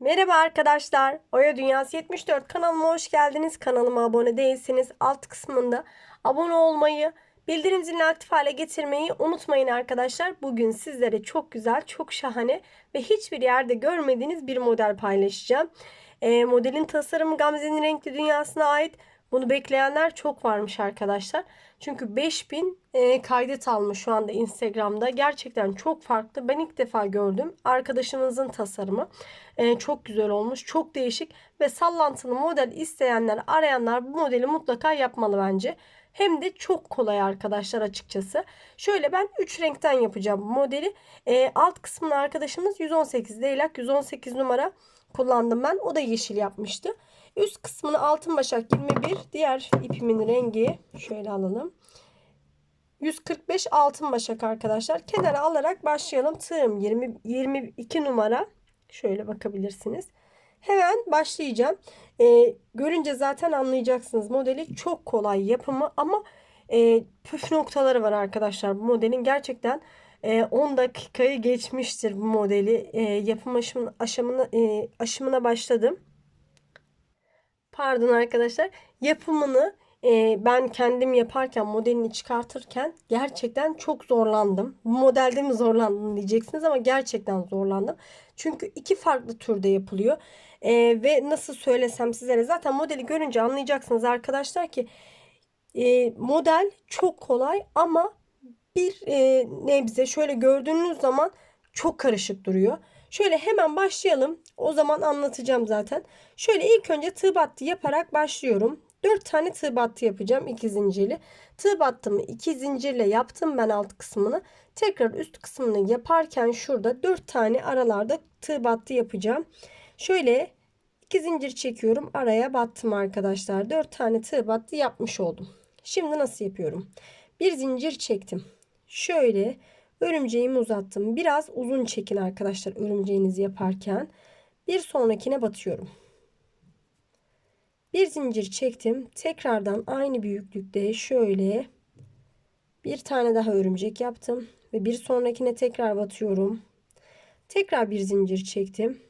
Merhaba arkadaşlar. Oya Dünyası 74 kanalıma hoş geldiniz. Kanalıma abone değilseniz alt kısmında abone olmayı, bildirim zilini aktif hale getirmeyi unutmayın arkadaşlar. Bugün sizlere çok güzel, çok şahane ve hiçbir yerde görmediğiniz bir model paylaşacağım. Ee, modelin tasarımı Gamze'nin renkli dünyasına ait. Bunu bekleyenler çok varmış arkadaşlar. Çünkü 5000 e, kaydet almış şu anda Instagram'da. Gerçekten çok farklı. Ben ilk defa gördüm. Arkadaşımızın tasarımı. E, çok güzel olmuş. Çok değişik ve sallantılı model isteyenler, arayanlar bu modeli mutlaka yapmalı bence. Hem de çok kolay arkadaşlar açıkçası. Şöyle ben 3 renkten yapacağım bu modeli. E, alt kısmını arkadaşımız 118 leylak 118 numara kullandım ben. O da yeşil yapmıştı. Üst kısmını altın başak 21. Diğer ipimin rengi şöyle alalım. 145 altın başak arkadaşlar. Kenara alarak başlayalım. Tığım 20, 22 numara. Şöyle bakabilirsiniz. Hemen başlayacağım. Ee, görünce zaten anlayacaksınız. Modeli çok kolay yapımı ama e, püf noktaları var arkadaşlar. Bu modelin gerçekten e, 10 dakikayı geçmiştir bu modeli. E, yapım aşımına, aşamına, e, aşımına başladım pardon arkadaşlar yapımını e, ben kendim yaparken modelini çıkartırken gerçekten çok zorlandım. Bu modelde mi zorlandım diyeceksiniz ama gerçekten zorlandım. Çünkü iki farklı türde yapılıyor. E, ve nasıl söylesem sizlere zaten modeli görünce anlayacaksınız arkadaşlar ki e, model çok kolay ama bir e, nebze şöyle gördüğünüz zaman çok karışık duruyor. Şöyle hemen başlayalım. O zaman anlatacağım zaten. Şöyle ilk önce tığ battı yaparak başlıyorum. 4 tane tığ battı yapacağım iki zincirli. Tığ battımı iki zincirle yaptım ben alt kısmını. Tekrar üst kısmını yaparken şurada 4 tane aralarda tığ battı yapacağım. Şöyle iki zincir çekiyorum. Araya battım arkadaşlar. 4 tane tığ battı yapmış oldum. Şimdi nasıl yapıyorum? Bir zincir çektim. Şöyle Örümceğimi uzattım. Biraz uzun çekin arkadaşlar örümceğinizi yaparken. Bir sonrakine batıyorum. Bir zincir çektim. Tekrardan aynı büyüklükte şöyle bir tane daha örümcek yaptım. Ve bir sonrakine tekrar batıyorum. Tekrar bir zincir çektim.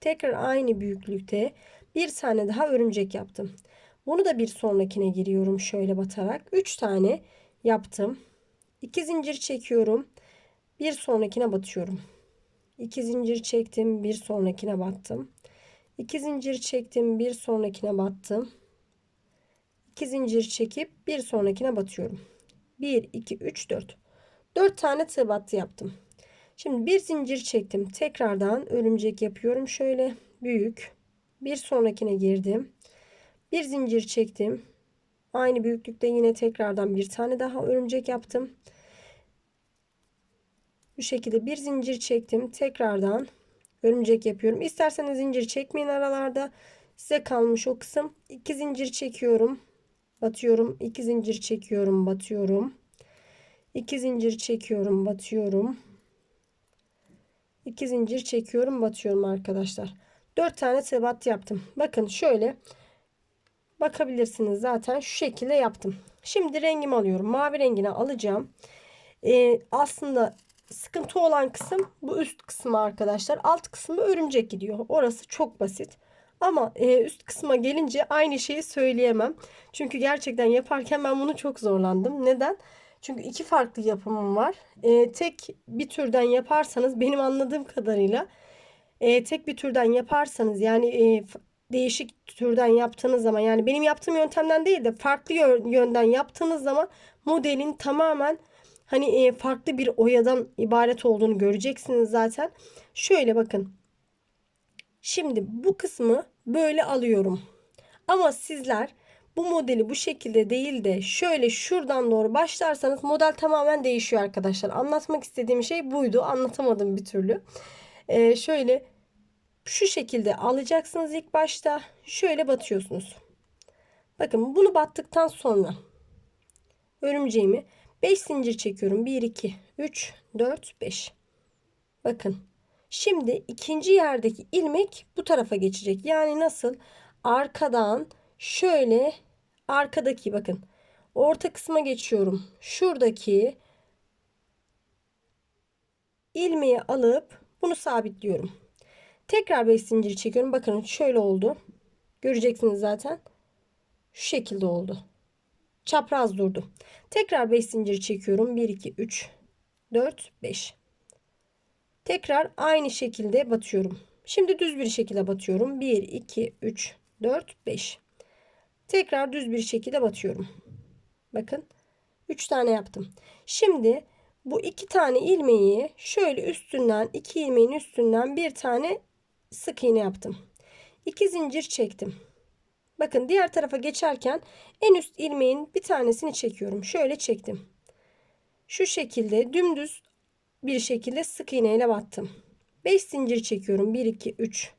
Tekrar aynı büyüklükte bir tane daha örümcek yaptım. Bunu da bir sonrakine giriyorum şöyle batarak. 3 tane yaptım. 2 zincir çekiyorum. Bir sonrakine batıyorum. 2 zincir çektim, bir sonrakine battım. 2 zincir çektim, bir sonrakine battım. 2 zincir çekip bir sonrakine batıyorum. 1 2 3 4. 4 tane tığ battı yaptım. Şimdi bir zincir çektim. Tekrardan örümcek yapıyorum şöyle büyük. Bir sonrakine girdim. Bir zincir çektim. Aynı büyüklükte yine tekrardan bir tane daha örümcek yaptım. Bu şekilde bir zincir çektim. Tekrardan örümcek yapıyorum. İsterseniz zincir çekmeyin aralarda. Size kalmış o kısım. İki zincir çekiyorum. Batıyorum. İki zincir çekiyorum. Batıyorum. İki zincir çekiyorum. Batıyorum. İki zincir çekiyorum. Batıyorum arkadaşlar. Dört tane tığ yaptım. Bakın şöyle bakabilirsiniz zaten şu şekilde yaptım. Şimdi rengimi alıyorum. Mavi rengini alacağım. Ee, aslında sıkıntı olan kısım bu üst kısmı arkadaşlar. Alt kısmı örümcek gidiyor. Orası çok basit. Ama e, üst kısma gelince aynı şeyi söyleyemem. Çünkü gerçekten yaparken ben bunu çok zorlandım. Neden? Çünkü iki farklı yapımım var. E, tek bir türden yaparsanız benim anladığım kadarıyla e, tek bir türden yaparsanız yani e, değişik türden yaptığınız zaman yani benim yaptığım yöntemden değil de farklı yönden yaptığınız zaman modelin tamamen hani e, farklı bir oyadan ibaret olduğunu göreceksiniz zaten. Şöyle bakın. Şimdi bu kısmı böyle alıyorum. Ama sizler bu modeli bu şekilde değil de şöyle şuradan doğru başlarsanız model tamamen değişiyor arkadaşlar. Anlatmak istediğim şey buydu. Anlatamadım bir türlü. Ee, şöyle şu şekilde alacaksınız ilk başta. Şöyle batıyorsunuz. Bakın bunu battıktan sonra örümceğimi 5 zincir çekiyorum. 1, 2, 3, 4, 5. Bakın. Şimdi ikinci yerdeki ilmek bu tarafa geçecek. Yani nasıl? Arkadan şöyle arkadaki bakın. Orta kısma geçiyorum. Şuradaki ilmeği alıp bunu sabitliyorum. Tekrar 5 zincir çekiyorum. Bakın şöyle oldu. Göreceksiniz zaten. Şu şekilde oldu. Çapraz durdu. Tekrar 5 zincir çekiyorum. 1 2 3 4 5. Tekrar aynı şekilde batıyorum. Şimdi düz bir şekilde batıyorum. 1 2 3 4 5. Tekrar düz bir şekilde batıyorum. Bakın 3 tane yaptım. Şimdi bu iki tane ilmeği şöyle üstünden iki ilmeğin üstünden bir tane sık iğne yaptım. 2 zincir çektim. Bakın diğer tarafa geçerken en üst ilmeğin bir tanesini çekiyorum. Şöyle çektim. Şu şekilde dümdüz bir şekilde sık iğne ile battım. 5 zincir çekiyorum. 1 2 3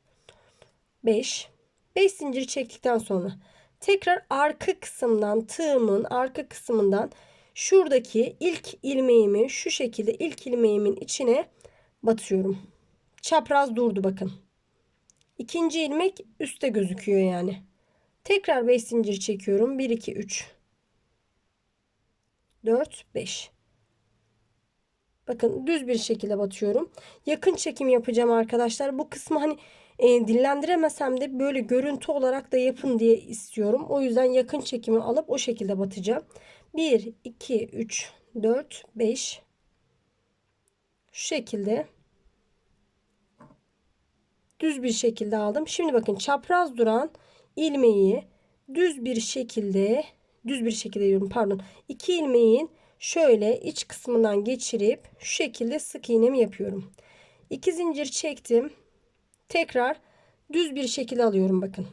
5 5 zincir çektikten sonra tekrar arka kısımdan tığımın arka kısmından şuradaki ilk ilmeğimi şu şekilde ilk ilmeğimin içine batıyorum. Çapraz durdu bakın. İkinci ilmek üstte gözüküyor yani. Tekrar 5 zincir çekiyorum. 1 2 3 4 5 Bakın düz bir şekilde batıyorum. Yakın çekim yapacağım arkadaşlar. Bu kısmı hani e, dillendiremesem de böyle görüntü olarak da yapın diye istiyorum. O yüzden yakın çekimi alıp o şekilde batacağım. 1, 2, 3, 4, 5 şu şekilde düz bir şekilde aldım. Şimdi bakın çapraz duran ilmeği düz bir şekilde düz bir şekilde diyorum pardon. iki ilmeğin şöyle iç kısmından geçirip şu şekilde sık iğnemi yapıyorum. İki zincir çektim. Tekrar düz bir şekilde alıyorum bakın.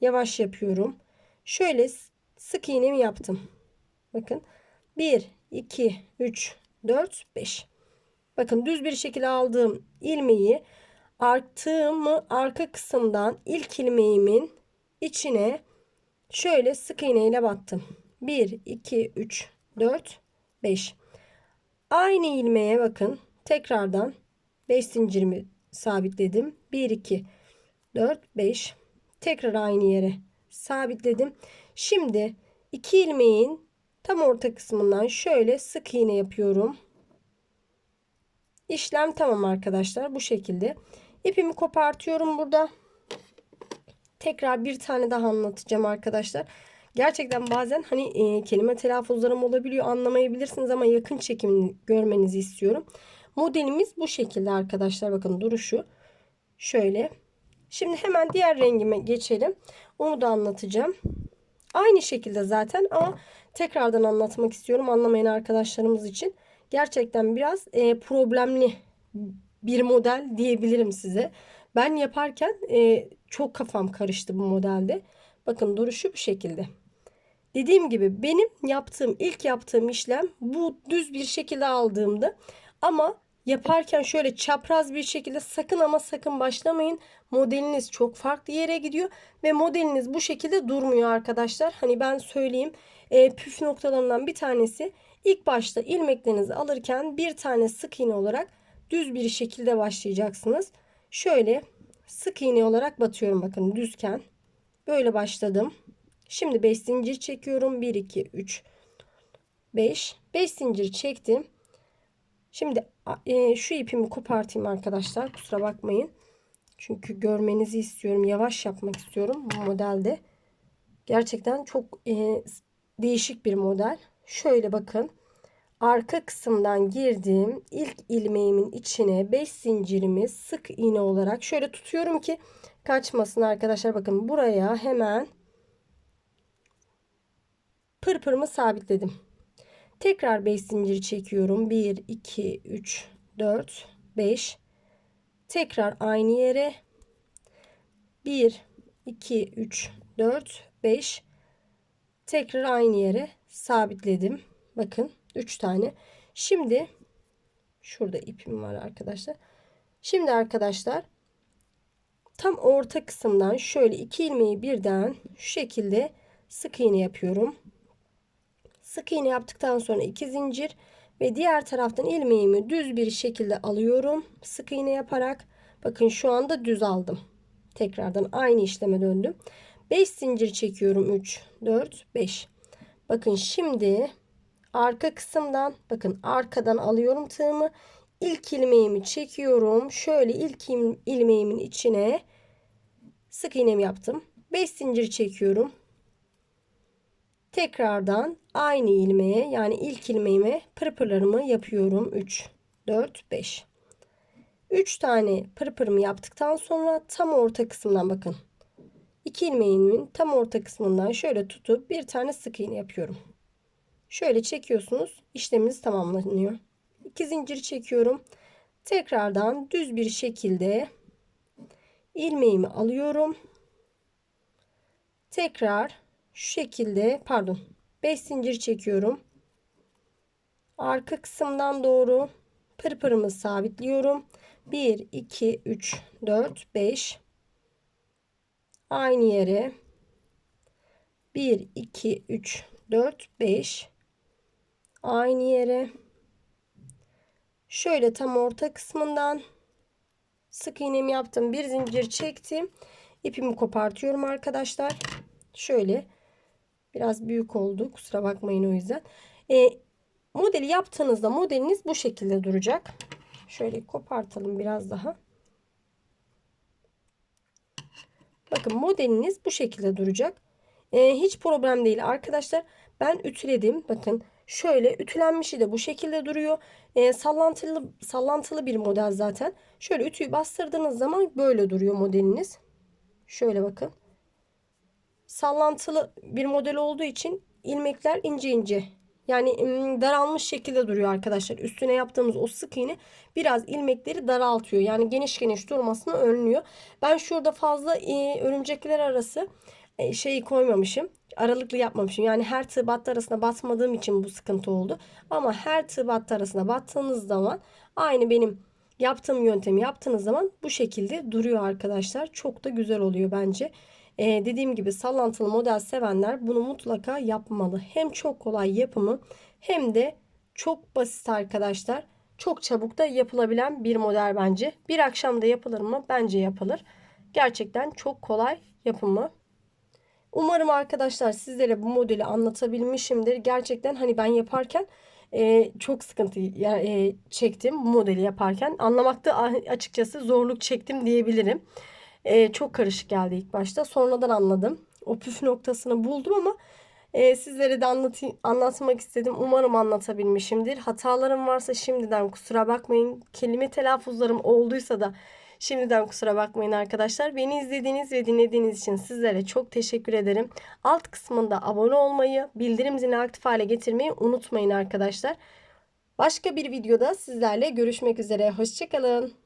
Yavaş yapıyorum. Şöyle sık iğnemi yaptım. Bakın 1 2 3 4 5. Bakın düz bir şekilde aldığım ilmeği arttığımı arka kısımdan ilk ilmeğimin içine şöyle sık iğne ile battım. 1 2 3 4 5. Aynı ilmeğe bakın. Tekrardan 5 zincirimi sabitledim. 1 2 4 5. Tekrar aynı yere sabitledim. Şimdi iki ilmeğin tam orta kısmından şöyle sık iğne yapıyorum. İşlem tamam arkadaşlar. Bu şekilde. İpimi kopartıyorum burada. Tekrar bir tane daha anlatacağım arkadaşlar. Gerçekten bazen hani e, kelime telaffuzlarım olabiliyor anlamayabilirsiniz ama yakın çekimini görmenizi istiyorum. Modelimiz bu şekilde arkadaşlar. Bakın duruşu şöyle. Şimdi hemen diğer rengime geçelim. Onu da anlatacağım. Aynı şekilde zaten ama tekrardan anlatmak istiyorum anlamayan arkadaşlarımız için. Gerçekten biraz e, problemli bir model diyebilirim size. Ben yaparken e, çok kafam karıştı bu modelde. Bakın duruşu bu şekilde. Dediğim gibi benim yaptığım ilk yaptığım işlem bu düz bir şekilde aldığımda ama yaparken şöyle çapraz bir şekilde sakın ama sakın başlamayın. Modeliniz çok farklı yere gidiyor ve modeliniz bu şekilde durmuyor arkadaşlar. Hani ben söyleyeyim e, püf noktalarından bir tanesi ilk başta ilmeklerinizi alırken bir tane sık iğne olarak düz bir şekilde başlayacaksınız. Şöyle sık iğne olarak batıyorum bakın düzken. Böyle başladım. Şimdi 5 zincir çekiyorum. 1 2 3 5 5 zincir çektim. Şimdi e, şu ipimi kopartayım arkadaşlar. Kusura bakmayın. Çünkü görmenizi istiyorum. Yavaş yapmak istiyorum bu modelde. Gerçekten çok e, değişik bir model. Şöyle bakın arka kısımdan girdiğim ilk ilmeğimin içine 5 zincirimi sık iğne olarak şöyle tutuyorum ki kaçmasın arkadaşlar. Bakın buraya hemen pırpırımı sabitledim. Tekrar 5 zincir çekiyorum. 1 2 3 4 5 tekrar aynı yere 1 2 3 4 5 tekrar aynı yere sabitledim. Bakın 3 tane. Şimdi şurada ipim var arkadaşlar. Şimdi arkadaşlar tam orta kısımdan şöyle iki ilmeği birden şu şekilde sık iğne yapıyorum. Sık iğne yaptıktan sonra iki zincir ve diğer taraftan ilmeğimi düz bir şekilde alıyorum. Sık iğne yaparak bakın şu anda düz aldım. Tekrardan aynı işleme döndüm. 5 zincir çekiyorum 3 4 5. Bakın şimdi arka kısımdan bakın arkadan alıyorum tığımı ilk ilmeğimi çekiyorum. Şöyle ilk il- ilmeğimin içine sık iğnemi yaptım. 5 zincir çekiyorum. Tekrardan aynı ilmeğe yani ilk ilmeğime pırpırlarımı yapıyorum. 3, 4, 5. 3 tane pırpırımı yaptıktan sonra tam orta kısımdan bakın. 2 ilmeğimin tam orta kısmından şöyle tutup bir tane sık iğne yapıyorum. Şöyle çekiyorsunuz. işleminiz tamamlanıyor. 2 zincir çekiyorum. Tekrardan düz bir şekilde ilmeğimi alıyorum. Tekrar şu şekilde pardon 5 zincir çekiyorum. Arka kısımdan doğru pırpırımı sabitliyorum. 1 2 3 4 5 aynı yere 1 2 3 4 5 aynı yere. Şöyle tam orta kısmından sık iğnemi yaptım. Bir zincir çektim. İpimi kopartıyorum arkadaşlar. Şöyle biraz büyük oldu. Kusura bakmayın o yüzden. E, modeli yaptığınızda modeliniz bu şekilde duracak. Şöyle kopartalım biraz daha. Bakın modeliniz bu şekilde duracak. E, hiç problem değil arkadaşlar. Ben ütüledim. Bakın şöyle ütülenmişi de bu şekilde duruyor e, sallantılı sallantılı bir model zaten şöyle ütüyü bastırdığınız zaman böyle duruyor modeliniz şöyle bakın sallantılı bir model olduğu için ilmekler ince ince yani daralmış şekilde duruyor arkadaşlar. Üstüne yaptığımız o sık iğne biraz ilmekleri daraltıyor. Yani geniş geniş durmasını önlüyor. Ben şurada fazla e, örümcekler arası e, şeyi koymamışım. Aralıklı yapmamışım. Yani her tığ battı arasına batmadığım için bu sıkıntı oldu. Ama her tığ battı arasına battığınız zaman aynı benim yaptığım yöntemi yaptığınız zaman bu şekilde duruyor arkadaşlar. Çok da güzel oluyor bence. Ee, dediğim gibi sallantılı model sevenler bunu mutlaka yapmalı. Hem çok kolay yapımı hem de çok basit arkadaşlar. Çok çabuk da yapılabilen bir model bence. Bir akşamda yapılır mı? Bence yapılır. Gerçekten çok kolay yapımı. Umarım arkadaşlar sizlere bu modeli anlatabilmişimdir. Gerçekten hani ben yaparken e, çok sıkıntı e, çektim bu modeli yaparken. Anlamakta açıkçası zorluk çektim diyebilirim. E, çok karışık geldi ilk başta. Sonradan anladım. O püf noktasını buldum ama e, sizlere de anlatayım, anlatmak istedim. Umarım anlatabilmişimdir. Hatalarım varsa şimdiden kusura bakmayın. Kelime telaffuzlarım olduysa da şimdiden kusura bakmayın arkadaşlar. Beni izlediğiniz ve dinlediğiniz için sizlere çok teşekkür ederim. Alt kısmında abone olmayı, bildirim zilini aktif hale getirmeyi unutmayın arkadaşlar. Başka bir videoda sizlerle görüşmek üzere. Hoşçakalın.